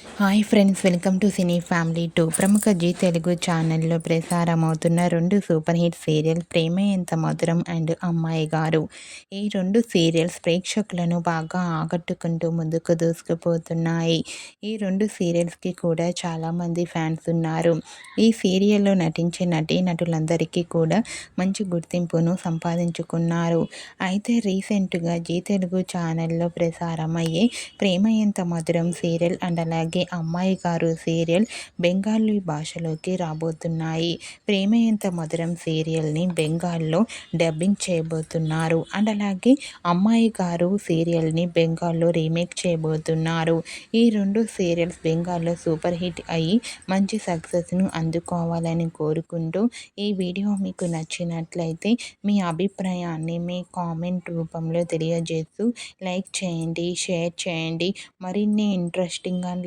Hi friends welcome to cine family two ప్రముఖ G Telugu ఛానల్లో ప్రసారమవుతున్న రెండు సూపర్ హిట్ సీరియల్ ప్రేమ ఎంత మధురం అండ్ అమ్మాయి గారు. ఈ రెండు సీరియల్స్ ప్రేక్షకులను బాగా ఆకట్టుకుంటూ ముందుకు దూసుకుపోతున్నాయి. ఈ రెండు సీరియల్స్కి కూడా చాలామంది ఫ్యాన్స్ ఉన్నారు. ఈ సీరియల్లో నటించే నటీ నటులందరికీ కూడా మంచి గుర్తింపును సంపాదించుకున్నారు. అయితే రీసెంట్గా జీ తెలుగు ఛానల్లో ప్రసారమయ్యే ప్రేమ ఎంత మధురం సీరియల్ అండ్ అలాగే అలాగే అమ్మాయి గారు సీరియల్ బెంగాలీ భాషలోకి రాబోతున్నాయి. ప్రేమ ఎంత మధురం సీరియల్ని బెంగాల్లో డబ్బింగ్ చేయబోతున్నారు. అండ్ అలాగే అమ్మాయి గారు సీరియల్ని బెంగాల్లో రీమేక్ చేయబోతున్నారు. ఈ రెండు సీరియల్స్ బెంగాల్లో సూపర్ హిట్ అయ్యి మంచి సక్సెస్ను అందుకోవాలని కోరుకుంటూ ఈ వీడియో మీకు నచ్చినట్లయితే మీ అభిప్రాయాన్ని మీ కామెంట్ రూపంలో తెలియజేస్తూ లైక్ చేయండి షేర్ చేయండి. మరిన్ని ఇంట్రెస్టింగ్ అండ్